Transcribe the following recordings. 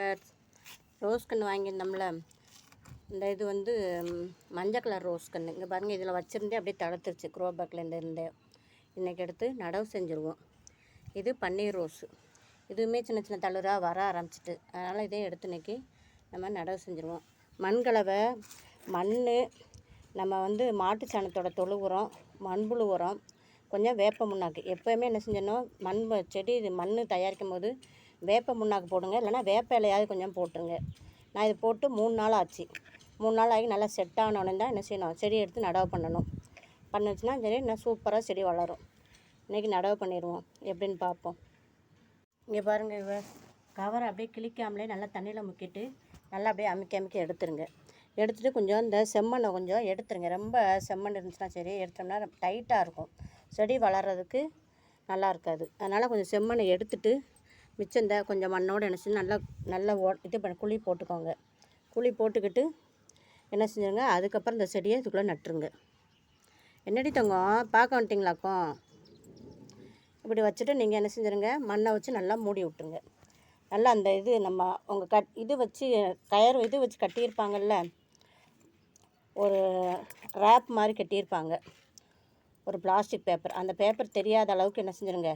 விவர் rose கன்று வாங்கியிருந்தோம்ல. இந்த இது வந்து மஞ்சள் கலர் ரோஸ் கன்று. இங்கே பாருங்கள் இதில் வச்சுருந்தே அப்படியே தளர்த்துருச்சு. க்ரோ பேக்லேருந்து இருந்தே. இன்றைக்கி எடுத்து நடவு செஞ்சுருவோம். இது பன்னீர் ரோஸு இதுவுமே சின்ன சின்ன தளராக வர ஆரம்பிச்சிட்டு. அதனால் இதையும் எடுத்து இன்றைக்கி நம்ம நடவு செஞ்சுருவோம். மண்கலவை மண் நம்ம வந்து மாட்டு சாணத்தோட தொழு உரம் மண்புழு உரம் கொஞ்சம் வேப்ப முன்னாக்கு. எப்போயுமே என்ன செஞ்சணும் மண் செடி இது மண் தயாரிக்கும் போது வேப்ப முன்னாக்கு போடுங்க இல்லைன்னா வேப்ப இலையாவது கொஞ்சம் போட்டுருங்க. நான் இது போட்டு மூணு நாள் ஆச்சு. மூணு நாள் ஆகி நல்லா செட் ஆனோடனே தான் என்ன செய்யணும் செடி எடுத்து நடவு பண்ணணும். பண்ணுச்சுன்னா சரி இன்னும் சூப்பராக செடி வளரும். இன்றைக்கி நடவு பண்ணிடுவோம். எப்படின்னு பார்ப்போம். இங்கே பாருங்கள் இவ. கவரை அப்படியே கிளிக்காமலே நல்லா தண்ணியில் முக்கிட்டு நல்லா அப்படியே அமுக்கி அமுக்கி எடுத்துருங்க. எடுத்துகிட்டு கொஞ்சம் இந்த செம்மண்ணை கொஞ்சம் எடுத்துருங்க. ரொம்ப செம்மண் இருந்துச்சுன்னா சரி எடுத்தோம்னா டைட்டாக இருக்கும். செடி வளர்கிறதுக்கு நல்லா இருக்காது. அதனால் கொஞ்சம் செம்மண்ணை எடுத்துட்டு மிச்சம் இந்த கொஞ்சம் மண்ணோடு என்ன செஞ்சு நல்லா நல்லா ஓ இது பண்ண குழி போட்டுக்கோங்க. குழி போட்டுக்கிட்டு என்ன செஞ்சுருங்க? அதுக்கப்புறம் இந்த செடியை இதுக்குள்ளே நட்டுருங்க. என்னடி தங்கம்? பார்க்க வந்துட்டிங்களாக்கும் இப்படி வச்சுட்டு நீங்கள் என்ன செஞ்சுருங்க? மண்ணை வச்சு நல்லா மூடி விட்டுருங்க. நல்லா அந்த இது நம்ம உங்கள் கட் இது வச்சு கயர் இது வச்சு கட்டியிருப்பாங்கல்ல? ஒரு ரேப் மாதிரி கட்டியிருப்பாங்க. ஒரு பிளாஸ்டிக் பேப்பர். அந்த பேப்பர் தெரியாத அளவுக்கு என்ன செஞ்சுருங்க?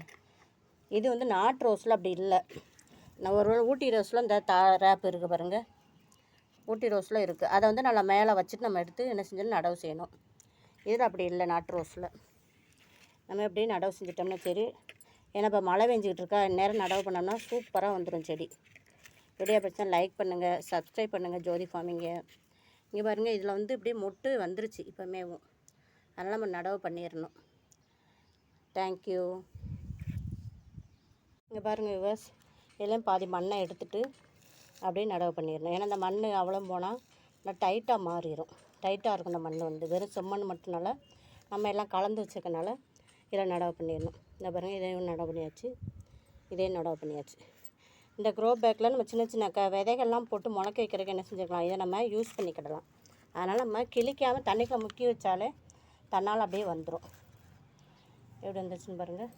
இது வந்து நாட்டு ரோஸில் அப்படி இல்லை. நான் ஒரு வேளை ஊட்டி ரோஸில் இந்த தா ரேப் இருக்குது பாருங்கள் ஊட்டி ரோஸில் இருக்குது அதை வந்து நல்லா மேலே வச்சுட்டு நம்ம எடுத்து என்ன செஞ்சோம் நடவு செய்யணும். இதில் அப்படி இல்லை நாட்டு ரோஸில். நம்ம எப்படியும் நடவு செஞ்சிட்டோம்னா சரி. ஏன்னா இப்போ மழை பெஞ்சிக்கிட்டு இருக்கா நேரம் நடவு பண்ணோம்னா சூப்பராக வந்துடும் செடி. வீடியோ பிரச்சனை லைக் பண்ணுங்கள் சப்ஸ்கிரைப் பண்ணுங்கள் ஜோதி ஃபார்மிங்க. இங்கே பாருங்கள் இதில் வந்து இப்படியே மொட்டு வந்துருச்சு இப்போமேவும் அதனால் நம்ம நடவு பண்ணிடணும். தேங்க்யூ இங்கே பாருங்கள் விவர்ஸ் இதெல்லாம் பாதி மண்ணை எடுத்துகிட்டு அப்படியே நடவு பண்ணிடணும். ஏன்னா இந்த மண் அவ்வளோ போனால் நல்லா டைட்டாக மாறிடும் டைட்டாக இருக்கும் இந்த மண் வந்து. வெறும் செம்மண் மட்டும்னால நம்ம எல்லாம் கலந்து வச்சுக்கனால இதில் நடவு பண்ணிடணும். இந்த பாருங்கள் இதையும் நடவு பண்ணியாச்சு. இதையும் நடவு பண்ணியாச்சு. இந்த க்ரோ பேக்கில் நம்ம சின்ன சின்ன க விதைகள்லாம் போட்டு முளைக்க வைக்கிறதுக்கு என்ன செஞ்சுக்கலாம்? இதை நம்ம யூஸ் பண்ணிக்கிடலாம். அதனால் நம்ம கிளிக்காமல் தண்ணிக்குள்ள முக்கி வச்சாலே தன்னால் அப்படியே வந்துடும் எப்படி வந்துச்சுன்னு பாருங்கள்